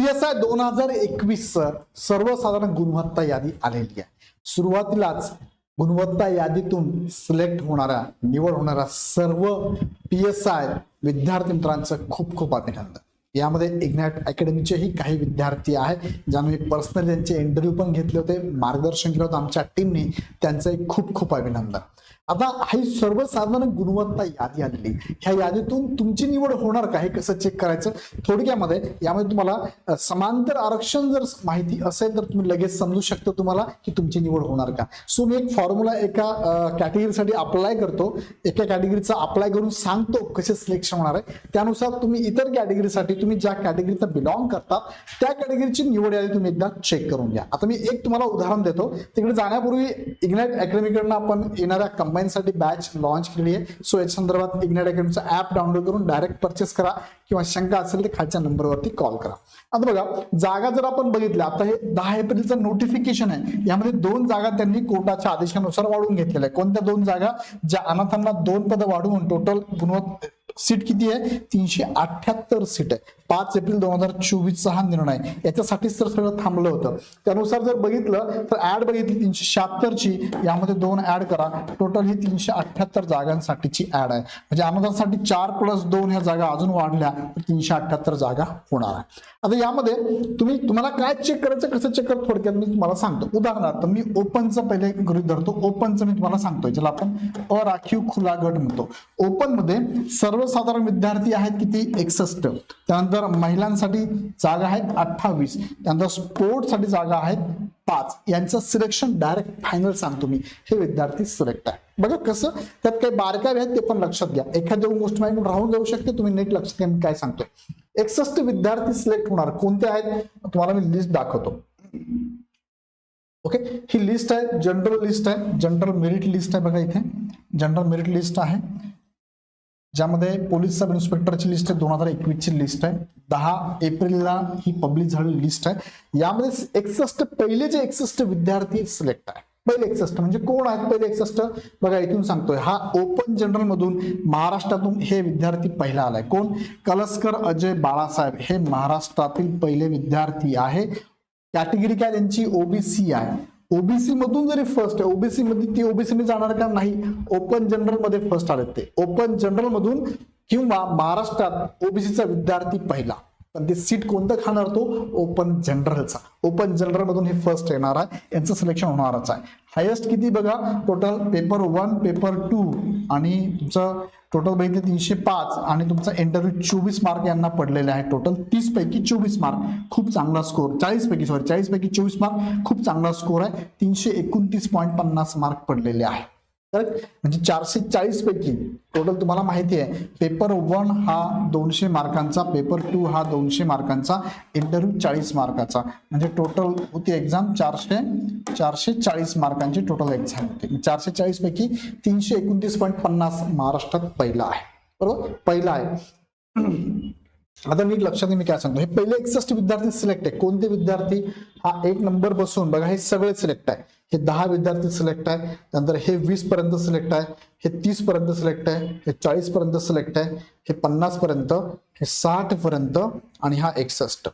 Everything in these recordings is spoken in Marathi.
पी एस आय दोन हजार एकवीस सर्वसाधारण गुणवत्ता यादी आलेली आहे. सुरुवातीलाच गुणवत्ता यादीतून सिलेक्ट होणारा निवड होणारा सर्व पी एस आय विद्यार्थी मित्रांचं खूप खूप अभिनंदन. यामध्ये इग्नॅट अकॅडमीचेही काही विद्यार्थी आहेत ज्यामुळे पर्सनली त्यांचे इंटरव्ह्यू पण घेतले होते मार्गदर्शन केलं होतं आमच्या टीमने त्यांचंही खूप खूप अभिनंदन. आता ही सर्वसाधारण गुणवत्ता यादी आलेली ह्या यादीतून तुमची निवड होणार का? हे कसं चेक करायचं? थोडक्यामध्ये यामध्ये तुम्हाला समांतर आरक्षण जर माहिती असेल तर तुम्ही लगेच समजू शकता तुम्हाला की तुमची निवड होणार का. सो मी एक फॉर्म्युला एका कॅटेगरीसाठी अप्लाय करतो. एका कॅटेगरीचा अप्लाय करून सांगतो कसे सिलेक्शन होणार आहे. त्यानुसार तुम्ही इतर कॅटेगरीसाठी तुम्ही ज्या कॅटेगरीचा बिलॉंग करतात त्या कॅटेगरीची निवड यादी तुम्ही एकदा चेक करून घ्या. आता मी एक तुम्हाला उदाहरण देतो. तिकडे जाण्यापूर्वी इग्नाइट अकॅडमीकडनं आपण येणाऱ्या कंपनी कंबाईनसाठी बॅच लॉन्च केली आहे. सो याच्या संदर्भात इग्नेट अकॅडमीचा ऍप डाउनलोड करून डायरेक्ट परचेस करा किंवा शंका असेल तर खालच्या नंबरवरती कॉल करा. आता बघा जागा जर आपण बघितल्या आता हे दहा एप्रिलचं नोटिफिकेशन आहे. यामध्ये दोन जागा त्यांनी कोर्टाच्या आदेशानुसार वाढवून घेतलेल्या आहे कोणत्या दोन जागा? ज्या अनाथांना दोन पद वाढवून टोटल गुणवत्ता सीट किती आहे? तीनशे अठ्याहत्तर सीट आहे. पाच एप्रिल दोन हजार चोवीसचा हा निर्णय याच्यासाठीच तर सगळं थांबलं होतं. त्यानुसार जर बघितलं तर ऍड बघितली तीनशे शहात्तरची. यामध्ये दोन ऍड करा. टोटल ही तीनशे अठ्याहत्तर जागांसाठीची ऍड आहे. म्हणजे अनुदानासाठी चार प्लस दोन ह्या जागा अजून वाढल्या तर तीनशे अठ्याहत्तर जागा होणार आहे. आता यामध्ये तुम्ही तुम्हाला काय चेक करायचं कसं चेक करत थोडक्यात मी तुम्हाला सांगतो. उदाहरणार्थ मी ओपनचं पहिले गृहित धरतो. ओपनचं मी तुम्हाला सांगतो ज्याला आपण अराखीव खुला गट म्हणतो. ओपनमध्ये सर्वसाधारण विद्यार्थी आहेत किती? एकसष्ट. त्यानंतर महिलांसाठी जागा आहेत अठ्ठावीस. त्यानंतर स्पोर्टसाठी जागा आहेत पाच. यांचं सिलेक्शन डायरेक्ट फायनल सांगतो मी हे विद्यार्थी सिलेक्ट आहे. बघा कसं? त्यात काही बारकावे आहेत ते पण लक्षात घ्या. एखाद्या गोष्ट माहिती राहून जाऊ शकते. तुम्ही नीट लक्षात घ्या मी काय सांगतोय? एकसष्ट विद्यार्थी सिलेक्ट होणार. कोणते आहेत? तुम्हाला मी लिस्ट दाखवतो. ओके ही लिस्ट आहे जनरल लिस्ट आहे जनरल मेरिट लिस्ट आहे बघा इथे. जनरल मेरिट लिस्ट आहे. ज्यामध्ये पोलीस सब इन्स्पेक्टरची लिस्ट आहे दोन हजार एकवीसची लिस्ट आहे. दहा एप्रिलला ही पब्लिश झालेली लिस्ट आहे. यामध्ये एकसष्ट पहिले जे एकसष्ट विद्यार्थी सिलेक्ट आहे. पहिले एकसष्ट म्हणजे कोण आहेत? पहिले एकसष्ट. बघा इथून सांगतोय हा ओपन जनरल मधून महाराष्ट्रातून हे विद्यार्थी पहिला आलाय. कोण? कलस्कर अजय बाळासाहेब. हे महाराष्ट्रातील पहिले विद्यार्थी आहे. कॅटेगरी काय? त्यांची ओबीसी आहे. ओबीसी मधून जरी फर्स्ट आहे ओबीसी मध्ये ती ओबीसी मध्ये जाणार का नाही? ओपन जनरलमध्ये फर्स्ट आले ते. ओपन जनरल मधून किंवा महाराष्ट्रात ओबीसीचा विद्यार्थी पहिला. पण ते सीट कोणतं खाणार तो? ओपन जनरलचा ओपन जनरल मधून हे फर्स्ट येणार आहे. यांचं सिलेक्शन होणारच आहे. हायेस्ट किती बघा? Total paper one paper two आणि तुमचं टोटल बघितलं तीनशे पाच आणि तुमचा इंटरव्ह्यू चोवीस मार्क यांना पडलेले आहे. टोटल तीस पैकी चोवीस मार्क खूप चांगला स्कोर चाळीस पैकी सॉरी चाळीस पैकी चोवीस मार्क खूप चांगला स्कोर आहे. तीनशे एकोणतीस पॉईंट पन्नास मार्क पडलेले आहे. म्हणजे चारशे चाळीस पैकी टोटल तुम्हाला माहिती आहे पेपर वन हा दोनशे मार्कांचा पेपर टू हा दोनशे मार्कांचा इंटरव्ह्यू चाळीस मार्काचा. म्हणजे टोटल होती एक्झाम चारशे चारशे चाळीस मार्कांची टोटल एक्झाम होती. म्हणजे चारशे चाळीस पैकी तीनशे एकोणतीस पॉईंट पन्नास महाराष्ट्रात पहिला आहे. बरोबर? पहिला आहे. आता नीट लक्षात मी काय सांगतो. हे पहिले एकसष्ट विद्यार्थी सिलेक्ट आहे. कोणते विद्यार्थी? हा एक नंबर बसून बघा हे सगळे सिलेक्ट आहे. हे दहा विद्यार्थी सिलेक्ट आहे. नंतर हे वीस पर्यंत सिलेक्ट आहे. हे तीस पर्यंत सिलेक्ट आहे. हे चाळीस पर्यंत सिलेक्ट आहे. हे पन्नास पर्यंत हे साठ पर्यंत आणि हा एकसष्ट.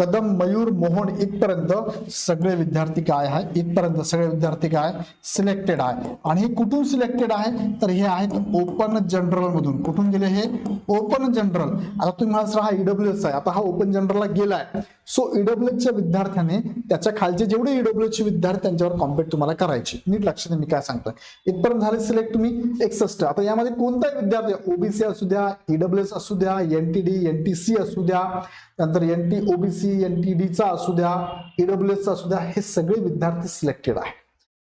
कदम मयूर मोहन इथपर्यंत सगळे विद्यार्थी काय आहे? इथपर्यंत सगळे विद्यार्थी काय सिलेक्टेड आहे. आणि हे कुठून सिलेक्टेड आहे? तर हे आहेत ओपन जनरल मधून. कुठून गेले हे? ओपन जनरल आता तुम्ही म्हणाल हा ईडब्ल्यू एस आहे. आता हा ओपन जनरलला गेलाय. सो ईडब्ल्यूएसच्या विद्यार्थ्याने त्याच्या खालचे जेवढे ईडब्ल्यूएसचे विद्यार्थी त्यांच्यावर कॉम्पेट तुम्हाला करायची. नीट लक्षात मी काय सांगतोय. इथपर्यंत झाले सिलेक्ट तुम्ही एकसष्ट. आता यामध्ये कोणताही विद्यार्थी ओबीसी असू द्या ईडब्ल्यूएस असू द्या एनटीडी एनटीसी असू द्या नंतर N T OBC N T डीचा असू द्या ईडब्ल्यूएसचा असू द्या हे सगळे विद्यार्थी सिलेक्टेड आहे.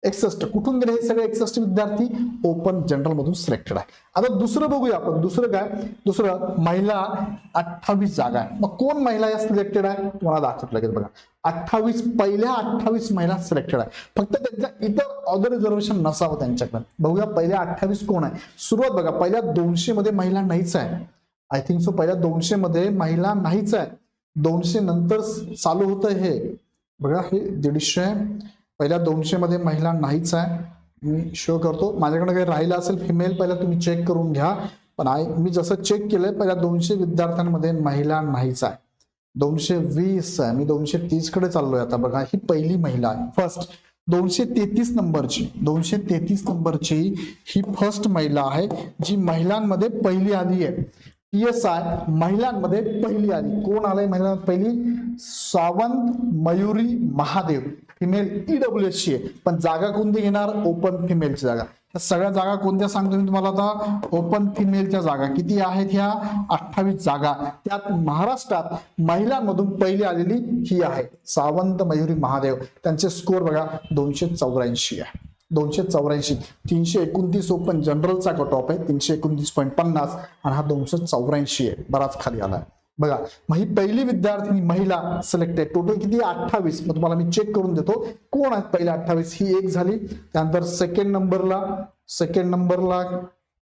एकसष्ट कुठून गेले हे सगळे एकसष्ट विद्यार्थी? ओपन जनरल मधून सिलेक्टेड आहे. आता दुसरं बघूया आपण. दुसरं काय? दुसरं महिला अठ्ठावीस जागा आहे. मग कोण महिला या सिलेक्टेड आहे? तुम्हाला दाखवत लागेल बघा. अठ्ठावीस पहिल्या अठ्ठावीस महिला सिलेक्टेड आहे. फक्त त्यांच्या इतर ऑदर रिझर्वेशन नसावं त्यांच्याकडे. बघूया पहिल्या अठ्ठावीस कोण आहे? सुरुवात बघा. पहिल्या दोनशे मध्ये महिला नाहीच आहे. आय थिंक सो पहिल्या दोनशे मध्ये महिला नाहीच आहे. दोनशे नंतर चालू होतं हे. बघा हे दीडशे पहिल्या दोनशे मध्ये महिला नाहीच आहे. मी शो करतो. माझ्याकडे काही राहिलं असेल फिमेल पहिला तुम्ही चेक करून घ्या. पण आय मी जसं चेक केलंय पहिल्या दोनशे विद्यार्थ्यांमध्ये महिला नाहीच आहे. दोनशे वीस आहे. मी दोनशे तीसकडे चाललोय आता. बघा ही पहिली महिला आहे. फर्स्ट दोनशे तेहतीस नंबरची. दोनशे तेहतीस नंबरची ही फर्स्ट महिला आहे जी महिलांमध्ये पहिली आली आहे. एस आय महिलांमध्ये पहिली आली. कोण आलंय महिलांमध्ये पहिली? Sawant Mayuri Mahadev. Female EW S ची आहे. पण जागा कोणती घेणार? ओपन फिमेलची जागा. ह्या सगळ्या जागा कोणत्या सांगतो मी तुम्हाला आता? ओपन फिमेलच्या जागा. किती आहेत ह्या? अठ्ठावीस जागा. त्यात महाराष्ट्रात महिलांमधून पहिली आलेली ही आहे. सावंत मयुरी महादेव. त्यांचे स्कोर बघा दोनशे चौऱ्याऐंशी आहे. दोनशे चौऱ्याऐंशी. तीनशे एकोणतीस ओपन जनरलचा कट ऑफ आहे. तीनशे एकोणतीस पॉईंट पन्नास आणि हा दोनशे चौऱ्याऐंशी आहे. बराच खाली आला आहे. बघा मग ही पहिली विद्यार्थिनी महिला सिलेक्ट आहे. टोटल किती अठ्ठावीस. मग तुम्हाला मी चेक करून देतो. कोण आहेत पहिल्या अठ्ठावीस? ही एक झाली. त्यानंतर सेकंड नंबरला सेकंड नंबरला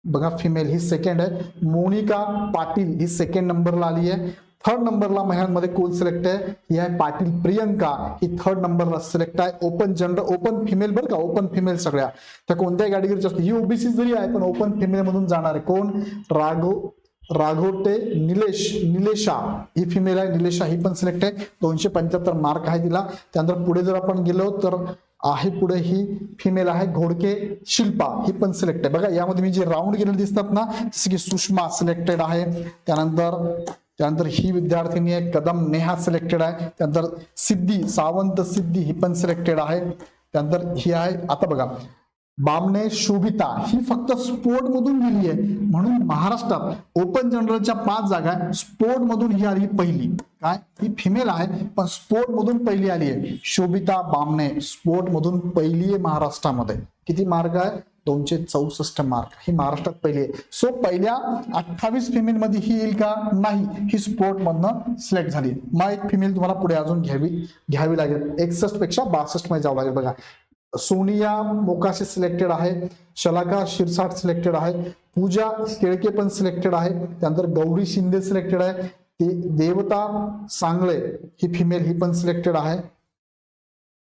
बघा फिमेल ही सेकंड आहे. मोनिका पाटील ही सेकंड नंबरला आली आहे. थर्ड नंबरला महिलांमध्ये कोण सिलेक्ट आहे. ही आहे पाटील प्रियंका. ही थर्ड नंबरला सिलेक्ट आहे. ओपन जनरल ओपन फिमेल बरं का? ओपन फिमेल सगळ्या. त्या कोणत्याही कॅटेगरीची असते ही ओबीसी जरी आहे पण ओपन फिमेल मधून जाणार आहे. कोण? राघव राघोटे निलेश निलेशा. ही फिमेल आहे निलेशा ही पण सिलेक्ट आहे. दोनशे पंच्याहत्तर मार्क आहे तिला. त्यानंतर पुढे जर आपण गेलो तर आहे पुढे ही फिमेल आहे घोडके शिल्पा. ही पण सिलेक्ट आहे. बघा यामध्ये मी जे राऊंड गेलेले दिसतात ना जसं की सुषमा सिलेक्टेड आहे. त्यानंतर त्यानंतर ही विद्यार्थिनी आहे कदम नेहा सिलेक्टेड आहे. त्यानंतर सिद्धी सावंत सिद्धी ही पण सिलेक्टेड आहे त्यानंतर ही आहे आता बघा बामणे शोभिता ही फक्त स्पोर्ट मधून गेली आहे. म्हणून महाराष्ट्रात ओपन जनरलच्या पाच जागा स्पोर्ट मधून ही आली पहिली. काय? ही फिमेल आहे पण स्पोर्ट मधून पहिली आली आहे. शोभिता बामणे स्पोर्ट मधून पहिली आहे महाराष्ट्रामध्ये. किती मार्ग आहे? दोनशे चौसष्ट मार्क ही महाराष्ट्रात पहिले. आहे सो पहिल्या अठ्ठावीस फिमेल मध्ये ही येईल का? नाही. ही स्पोर्ट मधनं सिलेक्ट झाली. मग एक फिमेल तुम्हाला पुढे अजून घ्यावी घ्यावी लागेल. एकसष्टपेक्षा बासष्टमध्ये जावं लागेल. बघा. सोनिया मोकाशी सिलेक्टेड आहे. शलाका शिरसाट सिलेक्टेड आहे. पूजा केळके पण सिलेक्टेड आहे. त्यानंतर गौरी शिंदे सिलेक्टेड आहे. ते देवता सांगळे ही फिमेल ही पण सिलेक्टेड आहे.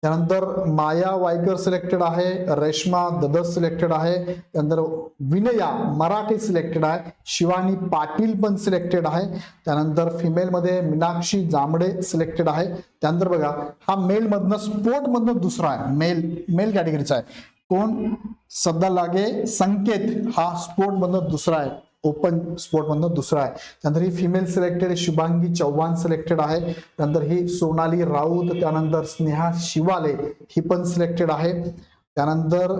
त्यानंतर माया वायकर सिलेक्टेड आहे रेश्मा ददस सिलेक्टेड आहे त्यानंतर विनया मराठी सिलेक्टेड आहे शिवानी पाटील पण सिलेक्टेड आहे त्यानंतर फिमेलमध्ये मीनाक्षी जांभडे सिलेक्टेड आहे त्यानंतर बघा हा मेलमधनं स्पोर्टमधनं दुसरा आहे मेल मेल कॅटेगरीचा आहे. कोण? सध्या लागे संकेत हा स्पोर्टमधनं दुसरा आहे. ओपन स्पोर्टमधनं दुसरा आहे. त्यानंतर ही female selected Shubhangi Chavan selected आहे. त्यानंतर ही सोनाली राऊत त्यानंतर स्नेहा शिवाले ही पण सिलेक्टेड आहे. त्यानंतर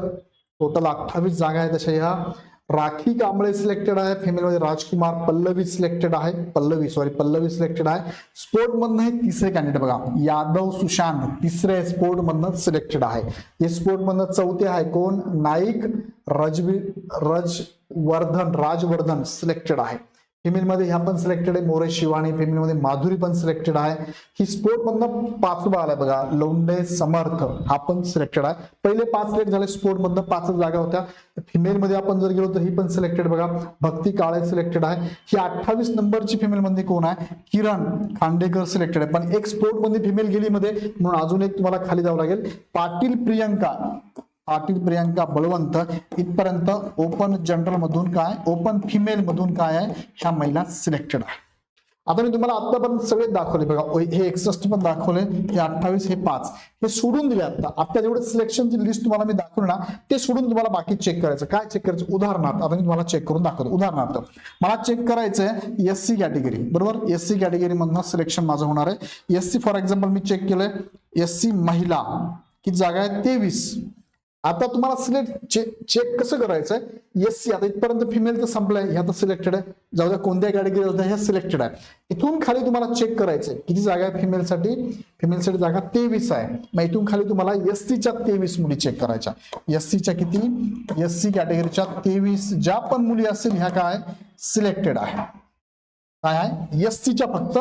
टोटल अठ्ठावीस जागा आहेत तशा ह्या. राखी कांबळे सिलेक्टेड आहे. फिमेलमध्ये राजकुमार पल्लवी सिलेक्टेड आहे. पल्लवी सॉरी पल्लवी सिलेक्टेड आहे. स्पोर्टमधनं हे तिसरे कॅन्डिडेट बघा. यादव सुशांत तिसरे स्पोर्टमधनं सिलेक्टेड आहे. हे स्पोर्टमधनं चौथे आहे कोण? नाईक रजवी वर्धन राजवर्धन सिलेक्टेड आहे. फिमेलमध्ये ह्या पण सिलेक्टेड आहे मोरे शिवाणी फिमेलमध्ये माधुरी पण सिलेक्टेड आहे. ही स्पोर्ट मधनं पाचवा आलाय बघा लोंढे समर्थ हा पण सिलेक्टेड आहे. पहिले पाच सिलेक्ट झाले स्पोर्ट मधनं पाच जागा होत्या. फिमेलमध्ये आपण जर गेलो तर ही पण सिलेक्टेड बघा भक्ती काळे सिलेक्टेड आहे. ही अठ्ठावीस नंबरची फिमेलमध्ये कोण आहे? किरण खांडेकर सिलेक्टेड आहे. पण एक स्पोर्टमध्ये फिमेल गेली मध्ये म्हणून अजून एक तुम्हाला खाली जावं लागेल. पाटील प्रियंका. पाटील प्रियांका बळवंत इथपर्यंत ओपन जनरल मधून काय ओपन फिमेल मधून काय आहे ह्या महिला सिलेक्टेड आहे आता मी तुम्हाला आतापर्यंत सगळे दाखवले बघा. हे एकसष्ट पण दाखवले हे अठ्ठावीस हे पाच. हे सोडून दिले आता. आता जेवढे सिलेक्शनची लिस्ट तुम्हाला मी दाखवली ना ते सोडून तुम्हाला बाकी चेक करायचं. काय चेक करायचं? उदाहरणार्थ आता मी तुम्हाला चेक करून दाखवतो. उदाहरणार्थ मला चेक करायचंय एस सी कॅटेगरी बरोबर? एस सी कॅटेगरी मधनं सिलेक्शन माझं होणार आहे. एस सी फॉर एक्झाम्पल मी चेक केलंय. एस सी महिला. किती जागा आहे तेवीस. आता तुम्हाला सिलेक्ट चेक चेक कसं करायचंय? एस सी आता इथपर्यंत फिमेल तर संपलंय ह्या तर सिलेक्टेड आहे. जाऊ द्या कोणत्या कॅटेगरी जाऊ द्या ह्या सिलेक्टेड आहे. इथून खाली तुम्हाला चेक करायचंय. किती जागा आहे फिमेलसाठी फिमेलसाठी जागा तेवीस आहे. मग इथून खाली तुम्हाला एस सीच्या तेवीस मुली चेक करायच्या. एस सीच्या किती? एस सी कॅटेगरीच्या तेवीस. ज्या पण मुली असतील ह्या काय? सिलेक्टेड आहे. काय आहे? एस सीच्या फक्त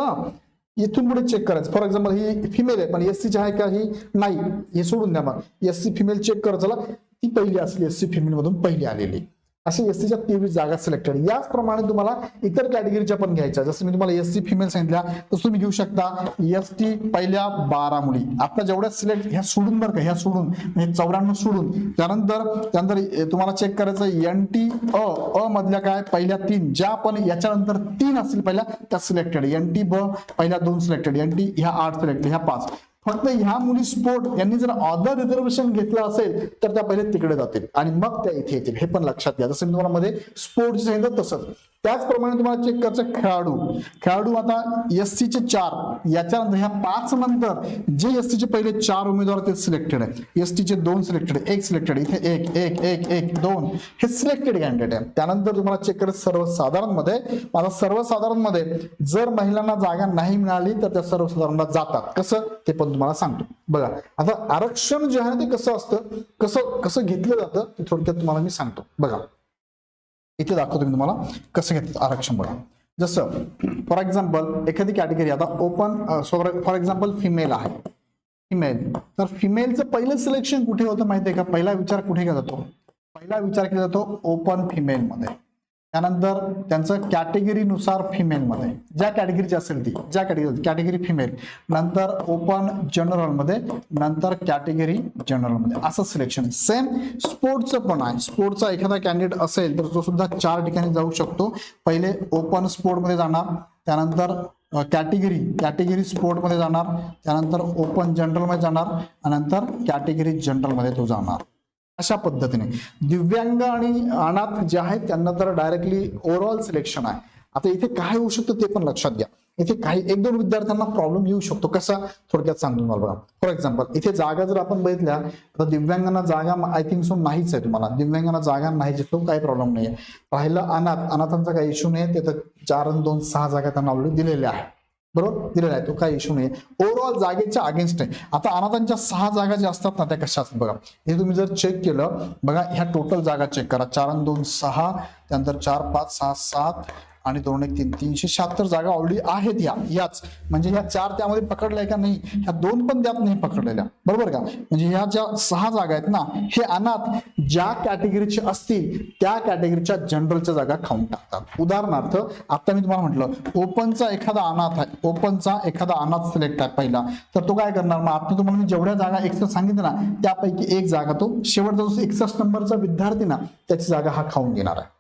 इथून पुढे चेक करायचं. फॉर एक्झाम्पल ही फिमेल आहे पण एस सीची आहे का ही? नाही. हे सोडून द्या मग. एस सी फिमेल चेक करत चला ती पहिली असली एस सी फिमेल मधून पहिली आलेली. असे एस टीच्या तेवीस जागा सिलेक्टेड याचप्रमाणे तुम्हाला इतर कॅटेगरीच्या पण घ्यायच्या जसं मी तुम्हाला एस सी फिमेल सांगितल्या तसं तुम्ही घेऊ शकता एस टी पहिल्या बारा मुली. आता जेवढ्या सिलेक्ट ह्या सोडून बरं का ह्या सोडून म्हणजे चौऱ्याण्णव सोडून. त्यानंतर त्यानंतर तुम्हाला चेक करायचं एन टी अ अ मधल्या काय पहिल्या तीन ज्या पण याच्यानंतर तीन असतील पहिल्या त्या सिलेक्टेड एन टी ब पहिल्या दोन सिलेक्टेड एन टी ह्या आठ सिलेक्टेड ह्या पाच. फक्त ह्या मुली स्पोर्ट यांनी जर ऑदर रिझर्वेशन घेतलं असेल तर त्या पहिले तिकडे जातील. आणि मग त्या इथे येतील. हे पण लक्षात घ्या. जसं मी तुम्हाला मध्ये स्पोर्ट सांगितलं तसंच. त्याचप्रमाणे तुम्हाला चेक करायचं खेळाडू. खेळाडू आता एस चे चार. याच्यानंतर ह्या पाच नंतर जे एस चे पहिले चार उमेदवार ते सिलेक्टेड आहे एस चे दोन सिलेक्टेड एक सिलेक्टेड इथे एक एक एक एक दोन. हे सिलेक्टेड कॅन्डिडेट आहे त्यानंतर तुम्हाला चेक करायचं सर्वसाधारणमध्ये. माझा सर्वसाधारणमध्ये जर महिलांना जागा नाही मिळाली तर त्या सर्वसाधारणला जातात. कसं? ते पण तुम्हाला सांगतो. बघा आता आरक्षण जे आहे ना ते कसं असतं? कसं कसं घेतलं जातं ते थोडक्यात तुम्हाला मी सांगतो. बघा इथे दाखवतो मी तुम्हाला कसं घेतलं आरक्षण बघा. जसं फॉर एक्झाम्पल एखादी कॅटेगरी आता ओपन फॉर एक्झाम्पल फिमेल आहे. फिमेल तर फिमेलचं पहिलं सिलेक्शन कुठे होतं माहिती आहे का? पहिला विचार कुठे केला जातो? पहिला विचार केला जातो ओपन फिमेल मध्ये. त्यानंतर त्यांचं कॅटेगरीनुसार फिमेलमध्ये ज्या कॅटेगरीची असेल ती ज्या कॅटेगरी कॅटेगरी फिमेल नंतर ओपन जनरलमध्ये नंतर कॅटेगरी जनरलमध्ये असं सिलेक्शन सेम स्पोर्टचं पण आहे. स्पोर्टचा एखादा कॅन्डिडेट असेल तर तो सुद्धा चार ठिकाणी जाऊ शकतो. पहिले ओपन स्पोर्टमध्ये जाणार त्यानंतर कॅटेगरी कॅटेगरी स्पोर्टमध्ये जाणार त्यानंतर ओपन जनरलमध्ये जाणार आणि नंतर कॅटेगरी जनरलमध्ये तो जाणार. अशा पद्धतीने. दिव्यांग आणि अनाथ जे आहेत त्यांना तर डायरेक्टली ओव्हरऑल सिलेक्शन आहे. आता इथे काय होऊ शकतं ते पण लक्षात घ्या. इथे काही एक दोन विद्यार्थ्यांना प्रॉब्लेम येऊ शकतो. कसा? थोडक्यात सांगून मला बघा. फॉर एक्झाम्पल इथे जागा जर आपण बघितल्या तर दिव्यांगांना जागा आय थिंक सो नाहीच आहे तुम्हाला. दिव्यांगांना जागा नाही तो काही प्रॉब्लेम नाही आहे राहिलं अनाथ अनाथांचा काही इश्यू नाही ते तर चार आणि दोन सहा जागा त्यांना ऑलरेडी दिलेल्या आहे बरोबर? दिलेला आहे तो काही इश्यू नाही ओव्हरऑल जागेच्या अगेन्स्ट आहे आता अनाथांच्या सहा जागा ज्या असतात ना त्या कशा असतात बघा हे तुम्ही जर चेक केलं बघा ह्या टोटल जागा चेक करा. चार आणि दोन सहा त्यानंतर चार पाच सहा सात आणि दोन एक तीन तीनशे शहात्तर जागा ऑलरेडी आहेत ह्या याच. म्हणजे ह्या चार त्यामध्ये पकडल्या का नाही? ह्या दोन पण त्यात नाही पकडलेल्या. बरोबर का? म्हणजे ह्या ज्या सहा जागा आहेत ना हे अनाथ ज्या कॅटेगरीचे असतील त्या कॅटेगरीच्या जनरलच्या जागा खाऊन टाकतात. उदाहरणार्थ आता मी तुम्हाला म्हटलं ओपनचा एखादा अनाथ आहे ओपनचा एखादा अनाथ सिलेक्ट आहे पहिला. तर तो काय करणार मग? आता तुम्हाला मी जेवढ्या जागा एक्स्ट्रा सांगितलं ना त्यापैकी एक जागा तो शेवटचा जो एकसष्ट नंबरचा विद्यार्थी ना त्याची जागा हा खाऊन घेणार आहे.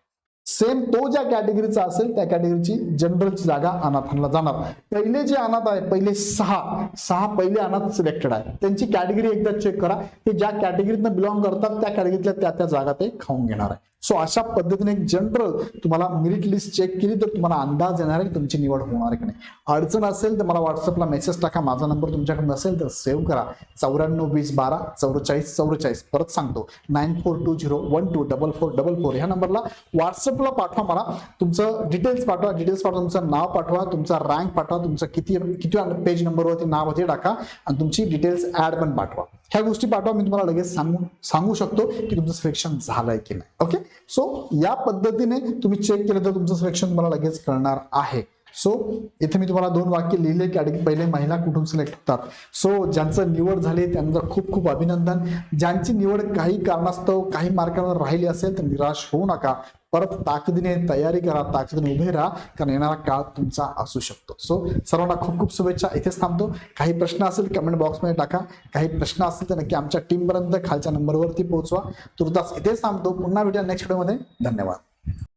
सेम तो ज्या कॅटेगरीचा असेल त्या कॅटेगरीची जनरलची जागा अनाथांना जाणार. पहिले जे अनाथ आहे पहिले सहा सहा पहिले अनाथ सिलेक्टेड आहे. त्यांची कॅटेगरी एकदा चेक करा. ते ज्या कॅटेगरीतनं बिलॉंग करतात त्या कॅटेगरीतल्या त्या त्या जागा ते खाऊन घेणार आहे. सो अशा पद्धतीने एक जनरल तुम्हाला मेरिट लिस्ट चेक केली तर तुम्हाला अंदाज येणार आहे तुमची निवड होणार आहे की नाही. अडचण असेल तर मला व्हॉट्सअपला मेसेज टाका. माझा नंबर तुमच्याकडे नसेल तर सेव्ह करा. चौऱ्याण्णव वीस बारा चौवेचाळीस चौवेचाळीस परत सांगतो. Nine four two zero one two double four double four ह्या नंबरला व्हॉट्सअपला पाठवा मला. तुमचं डिटेल्स पाठवा डिटेल्स पाठवा तुमचं नाव पाठवा तुमचा रँक पाठवा तुमचं किती किती पेज नंबरवरती नाव ते टाका आणि तुमची डिटेल्स ऍड पण पाठवा. ह्या गोष्टी पाठवा मी तुम्हाला लगेच सांगू सांगू शकतो की तुमचं सिलेक्शन झालंय की नाही. ओके सो या पद्धतीने तुम्ही चेक केलं तर तुमचं सिलेक्शन तुम्हाला लगेच कळणार आहे. सो इथे मी तुम्हाला दोन वाक्य लिहिले की पहिले महिला कुठून सिलेक्ट होतात. सो ज्यांचं निवड झाली त्यांचं खूप खूप अभिनंदन. ज्यांची निवड काही कारणास्तव काही मार्कावर राहिली असेल तर निराश होऊ नका. परत ताकदीने तयारी करा ताकदीने उभे राहा कारण येणारा काळ तुमचा असू शकतो. सो सर्वांना खूप खूप शुभेच्छा. इथेच थांबतो. काही प्रश्न असेल कमेंट बॉक्समध्ये टाका. काही प्रश्न असतील तर नक्की आमच्या टीमपर्यंत खालच्या नंबरवरती पोहोचवा. तुर्तास इथेच थांबतो. पुन्हा भेटूया नेक्स्ट व्हिडिओमध्ये धन्यवाद.